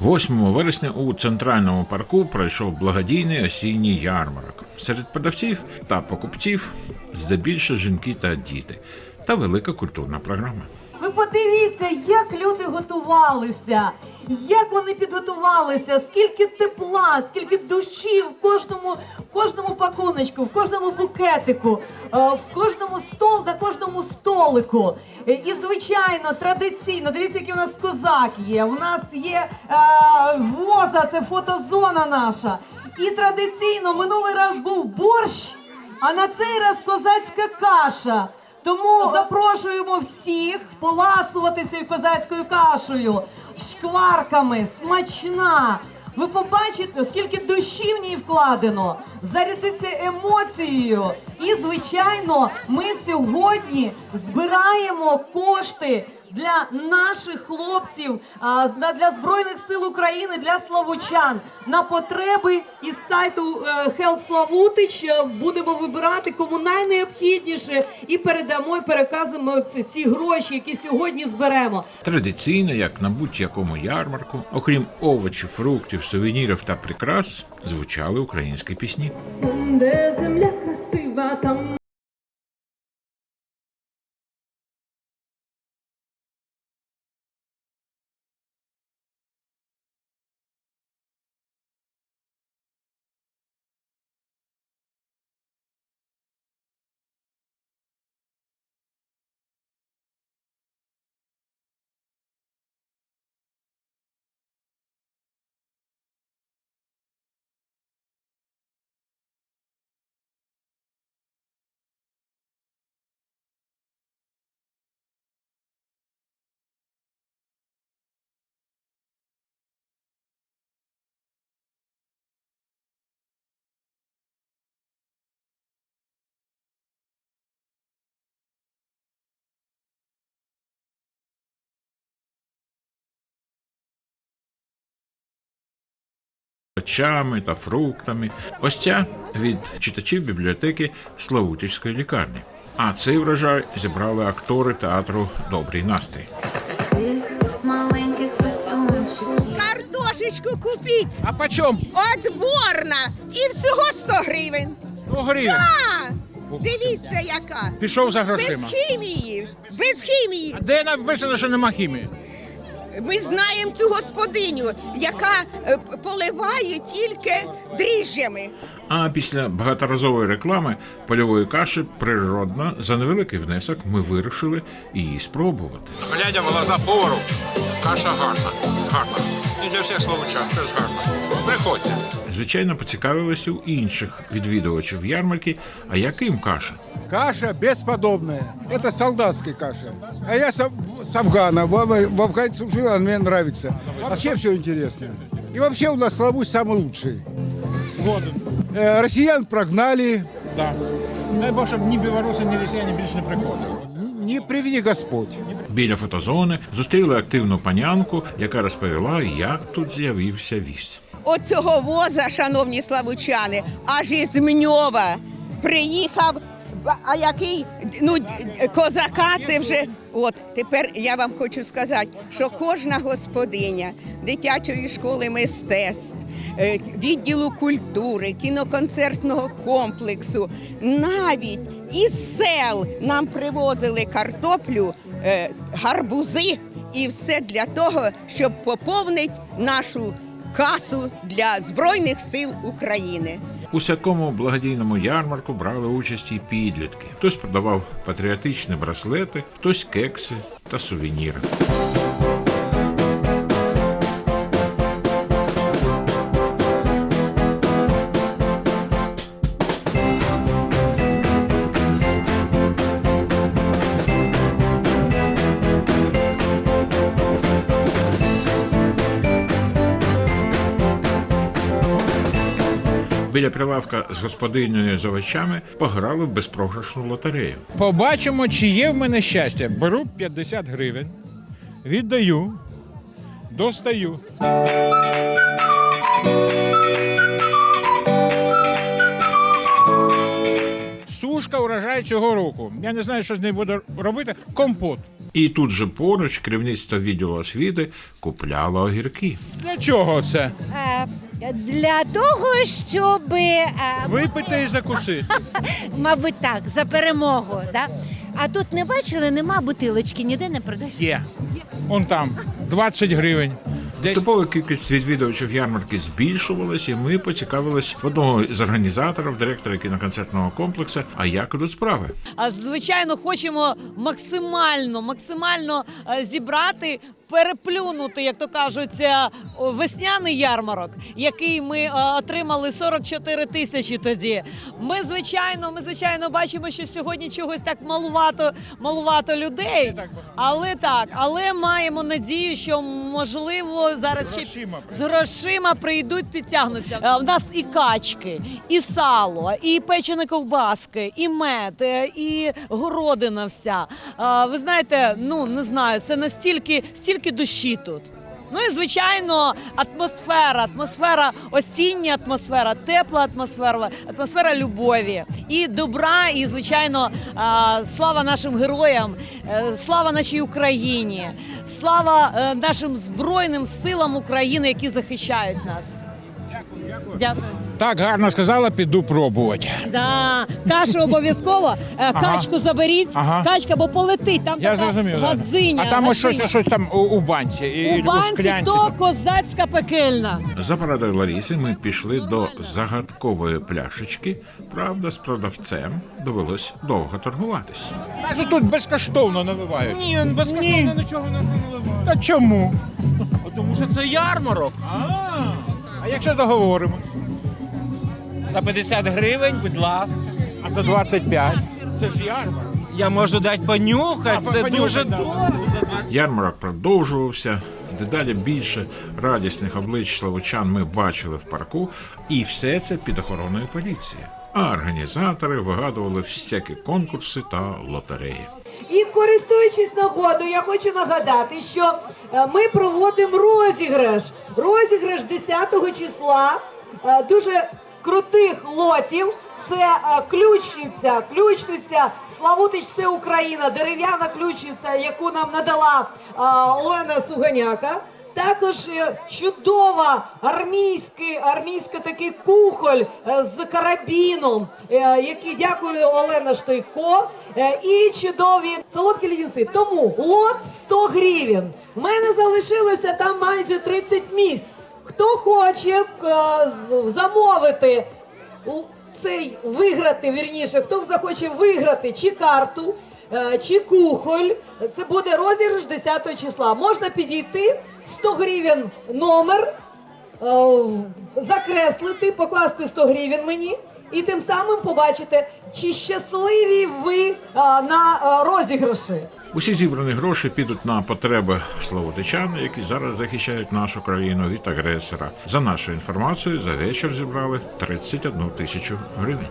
8 вересня у центральному парку пройшов благодійний осінній ярмарок. Серед продавців та покупців здебільшого жінки та діти, та велика культурна програма. Ви подивіться, як люди готувалися, як вони підготувалися, скільки тепла, скільки душі в кожному, в кожному пакуночку, в кожному букетику, е, в кожному стол, на кожному столику. Е, І звичайно, традиційно, дивіться, який у нас козак є. У нас є е, воза, це фотозона наша. І традиційно минулий раз був борщ, а на цей раз козацька каша. Тому запрошуємо всіх поласувати цією козацькою кашею, шкварками, смачна. Ви побачите, скільки душі в ній вкладено, зарядиться емоцією. І, звичайно, ми сьогодні збираємо кошти для наших хлопців, на- для Збройних сил України, для славучан на потреби із сайту е, Help Славутич. Е, Будемо вибирати кому найнеобхідніше і передамо і переказуємо ці, гроші, які сьогодні зберемо. Традиційно, як на будь-якому ярмарку, окрім овочів, фруктів, сувенірів та прикрас, звучали українські пісні. Де земля красива, там Овочами та фруктами. Ось ця від читачів бібліотеки Славутівської лікарні. А цей врожай зібрали актори театру Добрий настрій. Картошечку купіть А почем? отборна і всього 100 гривень. 100 гривень. А, дивіться яка. Пішов за Без хімії. Без хімії. А Де написано, що нема хімії? Ми знаємо цю господиню, яка е, поливає тільки дріжджами. А після багаторазової реклами польової каші природно за невеликий внесок ми вирішили її спробувати. Глядя в глаза повару, каша гарна. Гарна. І для всіх словочан теж гарна. Приходьте. Звичайно, поцікавилися у інших відвідувачів ярмарки, а яким каша? Каша бесподобная. Это солдатская каша. А я с, Аф- с Афгана. В, Аф- в Афгане служил, она мне нравится. Вообще все интересно. И вообще у нас Славусь самый лучший. Згоден. Э, россиян прогнали. Да. Дай Бог, щоб ні білоруси, ні росіяни більше не приходили. Н- Не приведи Господь. Біля фотозони зустріли активну панянку, яка розповіла, як тут з'явився вісь. Оцього воза, шановні славучани, аж із Мньова приїхав. а- який ну козака це вже от тепер я вам хочу сказати, що кожна господиня дитячої школи мистецтв, е, відділу культури, кіноконцертного комплексу, навіть із сел нам привозили картоплю, е, гарбузи і все для того, щоб поповнити нашу касу для Збройних сил України. У всякому благодійному ярмарку брали участь і підлітки. Хтось продавав патріотичні браслети, хтось кекси та сувеніри. Біля прилавка з господинею з овочами пограли в безпрограшну лотерею. Побачимо, чи є в мене щастя. Беру 50 гривень, віддаю, достаю. Сушка урожай цього року. Я не знаю, що з нею буду робити. Компот. І тут же поруч керівництво відділу освіти купляло огірки. Для чого це? Для того, щоб, е, Випити і закусити. мабуть, так, за перемогу. Да? А тут не бачили, нема бутилочки, ніде не продають. Є. Он там 20 гривень. Десь Типова кількість відвідувачів ярмарки збільшувалася, і ми поцікавились одного з організаторів, директора кіноконцертного комплексу. А як ідуть справи? А звичайно, хочемо максимально, максимально е, зібрати, переплюнути, як то кажуть, е, весняний ярмарок, який ми е, отримали 44 тисячі тоді. Ми звичайно, ми звичайно бачимо, що сьогодні чогось так малувато, малувато людей. Але так, але маємо надію, що можливо зараз ще з грошима прийдуть, підтягнуться. Е, В нас і качки, і сало, і печені ковбаски, і мед, е, і городина вся. Е, Ви знаєте, ну не знаю, це настільки стільки душі тут. Ну і звичайно, атмосфера, атмосфера осіння атмосфера, тепла атмосфера, атмосфера любові і добра, і звичайно, слава нашим героям, е, слава нашій Україні, слава е, нашим збройним силам України, які захищають нас. Дякую. так гарно сказала, піду пробувати. Да, кашу обов'язково. Е, Ага. Качку заберіть. Ага. Качка, бо полетить. Там Я така зрозумів. да. гадзиня. А там ось гадзиня. щось, щось там у, у банці. І, У банці склянці. то козацька пекельна. За порадою Ларіси ми пішли до загадкової пляшечки. Правда, з продавцем довелось довго торгуватись. Тут безкоштовно наливають. Ні, безкоштовно нічого нас не наливають. Та чому? Тому що це ярмарок. А якщо договоримось? За 50 гривень, будь ласка. А за 25? Це ж ярмарок. Я можу дати понюхати, А, це понюхати, дуже да. дорого. Ярмарок продовжувався. Дедалі більше радісних облич славучан ми бачили в парку, і все це під охороною поліції. А організатори вигадували всякі конкурси та лотереї. Користуючись нагодою, я хочу нагадати, що е, ми проводимо розіграш. Розіграш 10 числа е, дуже крутих лотів. Це е, ключниця, ключниця Славутич це Україна, дерев'яна ключниця, яку нам надала Олена Суганяка. Також е, чудова армійський, армійська такий кухоль е, з карабіном, е, який дякую Олена Штойко. І чудові солодкі лідінці. Тому лот 100 гривень. У мене залишилося там майже 30 місць. Хто хоче замовити цей виграти, вірніше, хто захоче виграти чи карту, чи кухоль, це буде розіграш 10 числа. Можна підійти 100 гривень номер, е, закреслити, покласти 100 гривень мені. І тим самим побачите, чи щасливі ви е, на е, розіграші. Усі зібрані гроші підуть на потреби славутичан, які зараз захищають нашу країну від агресора. За нашою інформацією, за вечір зібрали 31 тисячу гривень.